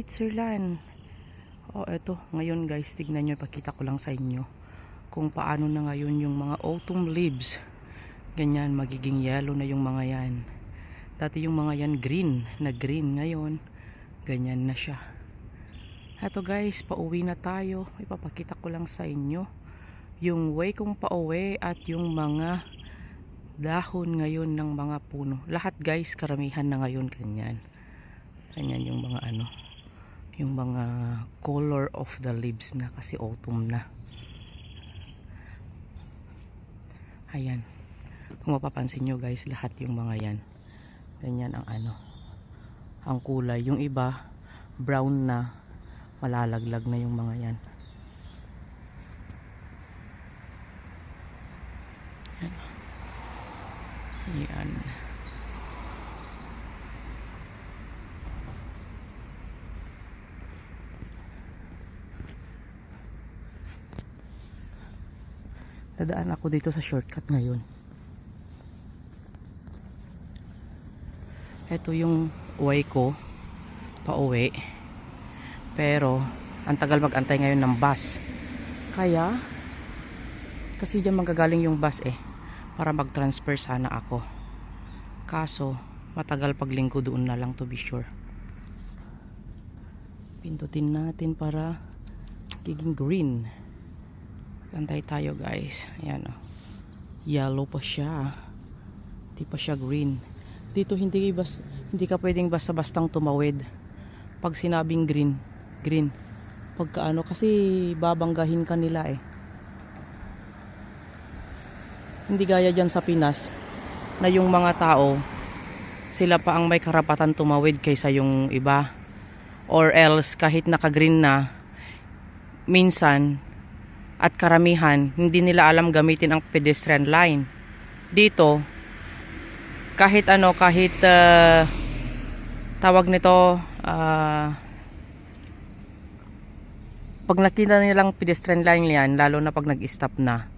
Switzerland. Oh, eto. Ngayon guys, tignan nyo. Pakita ko lang sa inyo kung paano na ngayon yung mga autumn leaves. Ganyan, magiging yellow na yung mga yan. Dati yung mga yan green, na green. Ngayon, ganyan na siya. Eto guys, pauwi na tayo. Ipapakita ko lang sa inyo yung way kong pauwi at yung mga dahon ngayon ng mga puno. Lahat guys, karamihan na ngayon ganyan. Ganyan yung mga ano, yung mga color of the leaves na kasi autumn na. Ayan. Kung mapapansin nyo guys, lahat yung mga yan. Ganyan ang ano, ang kulay. Yung iba, brown na, malalaglag na yung mga yan. Yan. Yan. Dadaan ako dito sa shortcut ngayon. Ito yung way ko pauwi. Pero ang tagal magantay ngayon ng bus. Kaya kasi diyan manggagaling yung bus eh para mag-transfer sana ako. Kaso matagal paglingko doon na lang to be sure. Pindutin natin para giging green. Antay tayo guys. Ayan o. Yellow pa siya. Hindi pa siya green. Dito hindi, bas, hindi ka pwedeng basta-bastang tumawid. Pag sinabing green, green. Pagka ano, kasi babanggahin ka nila eh. Hindi gaya dyan sa Pinas na yung mga tao sila pa ang may karapatan tumawid kaysa yung iba. Or else kahit naka-green na minsan at karamihan hindi nila alam gamitin ang pedestrian line. Dito kahit ano kahit uh, tawag nito uh, pag nakita nilang pedestrian line yan lalo na pag nag-stop na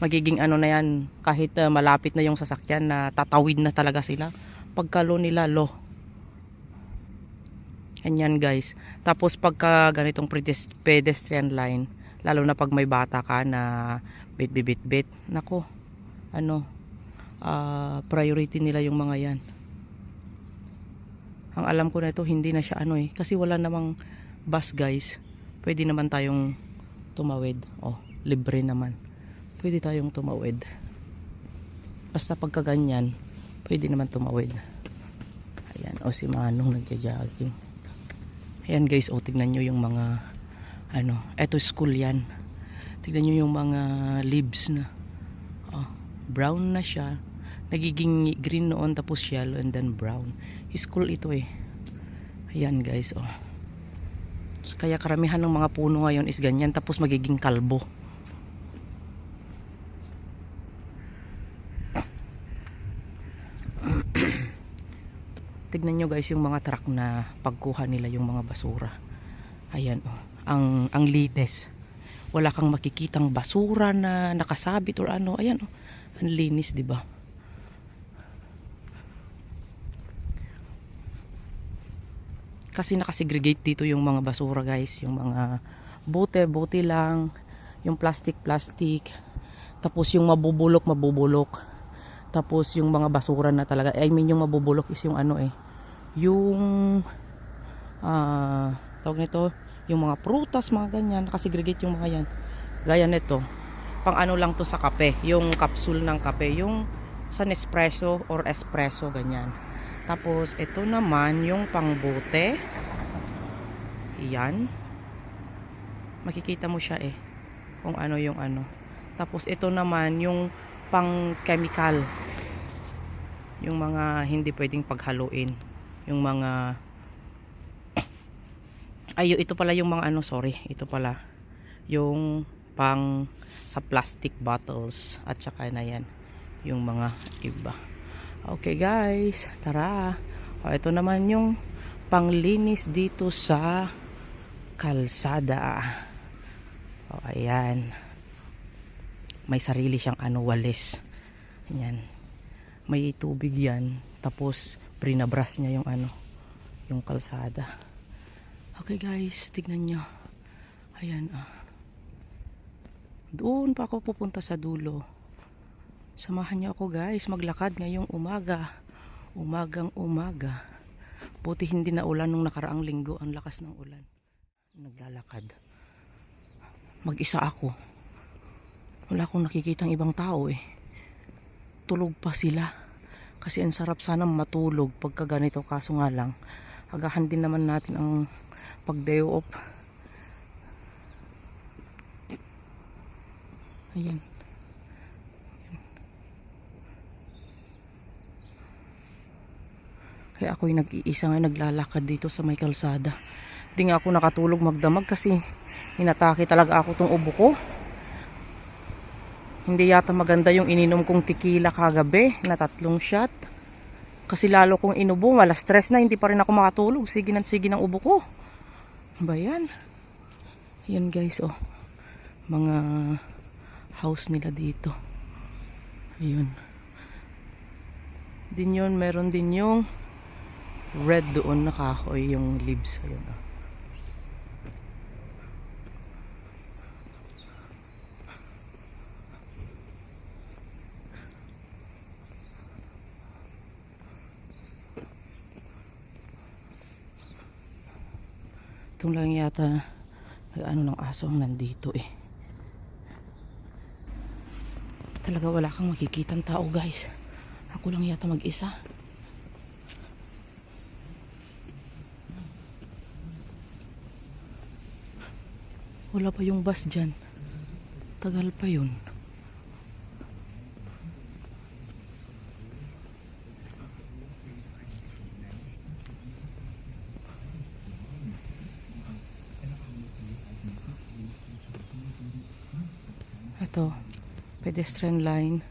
magiging ano na yan kahit uh, malapit na yung sasakyan na tatawid na talaga sila pagkalo nila lo ganyan guys tapos pagka ganitong pedes- pedestrian line lalo na pag may bata ka na bit bit bit bit nako ano uh, priority nila yung mga yan. Ang alam ko na ito hindi na siya ano eh. Kasi wala namang bus guys. Pwede naman tayong tumawid. Oh libre naman. Pwede tayong tumawid. Basta pagka ganyan pwede naman tumawid. Ayan o si Manong nagja-jogging. Ayan guys o tignan nyo yung mga ano eto school yan. Tignan nyo yung mga leaves na. Oh, brown na siya. Nagiging green noon tapos yellow and then brown. School ito eh. Ayan guys oh. Kaya karamihan ng mga puno ngayon is ganyan tapos magiging kalbo. Tignan nyo guys yung mga truck na pagkuha nila yung mga basura. Ayan oh ang ang linis wala kang makikitang basura na nakasabit or ano. Ayan oh. Ang linis di ba? Kasi nakasegregate dito yung mga basura guys. Yung mga bote bote lang. Yung plastic plastic. Tapos yung mabubulok mabubulok. Tapos yung mga basura na talaga. I mean yung mabubulok is yung ano eh. Yung ah tawag nito yung mga prutas mga ganyan nakasegregate yung mga yan. Gaya nito pang ano lang to sa kape yung capsule ng kape yung sa Nespresso or espresso ganyan. Tapos ito naman yung pangbote. Iyan. Makikita mo siya eh kung ano yung ano. Tapos ito naman yung pang chemical yung mga hindi pwedeng paghaluin yung mga ayo ito pala yung mga ano sorry. Ito pala. Yung pang sa plastic bottles. At saka na yan yung mga iba. Okay guys. Tara. O, ito naman yung panglinis dito sa kalsada. O ayan. May sarili siyang ano walis. Ayan. May tubig yan. Tapos brinabras niya yung ano yung kalsada Okay guys, tignan nyo. Ayan ah. Doon pa ako pupunta sa dulo. Samahan niyo ako guys, maglakad ngayong umaga. Umagang umaga. Buti hindi na ulan nung nakaraang linggo, ang lakas ng ulan. Naglalakad. Mag-isa ako. Wala akong nakikitang ibang tao eh. Tulog pa sila. Kasi ang sarap sana matulog pagka ganito kaso nga lang. Agahan din naman natin ang pag-day off. Ayan. Kaya ako'y nag-iisa nga naglalakad dito sa may kalsada. Hindi nga ako nakatulog magdamag kasi hinatake talaga ako tong ubo ko. Hindi yata maganda yung ininom kong tequila kagabi na tatlong shot. Kasi lalo kong inubo, wala stress na, hindi pa rin ako makatulog. Sige na sige ng ubo ko. Ba yan? Yan guys, oh. Mga house nila dito. Ayun. Din yun, meron din yung red doon na kahoy, yung leaves. Ayun, oh. Itong lang yata ano ng aso ang nandito eh. Talaga wala kang makikitang tao guys. Ako lang yata mag-isa. Wala pa yung bus dyan. Tagal pa yun. Ito, pedestrian line.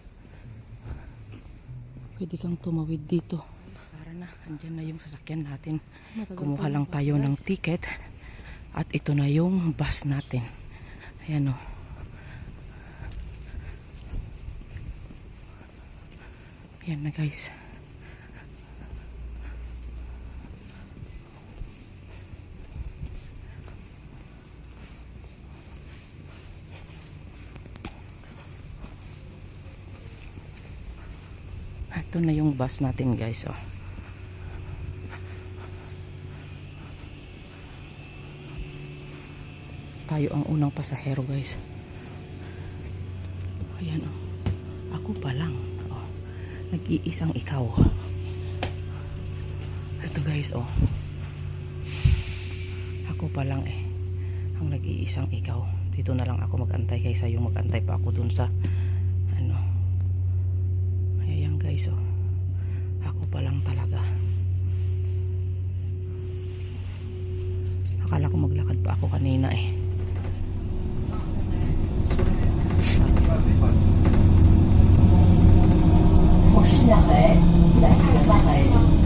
Pwede kang tumawid dito. Tara na, andyan na yung sasakyan natin. Kumuha lang tayo ng ticket. At ito na yung bus natin. Ayan o. Ayan na guys. Ito na yung bus natin guys oh. Tayo ang unang pasahero guys. Ayan oh. Ako pa lang. Oh. Nag-iisang ikaw. Ito guys oh. Ako pa lang eh. Ang nag-iisang ikaw. Dito na lang ako mag-antay kaysa yung mag-antay pa ako dun sa ano Ayan guys oh. Ako pa lang talaga. Akala ko maglakad pa ako kanina eh. Franchis l'arrêt, place Pareil.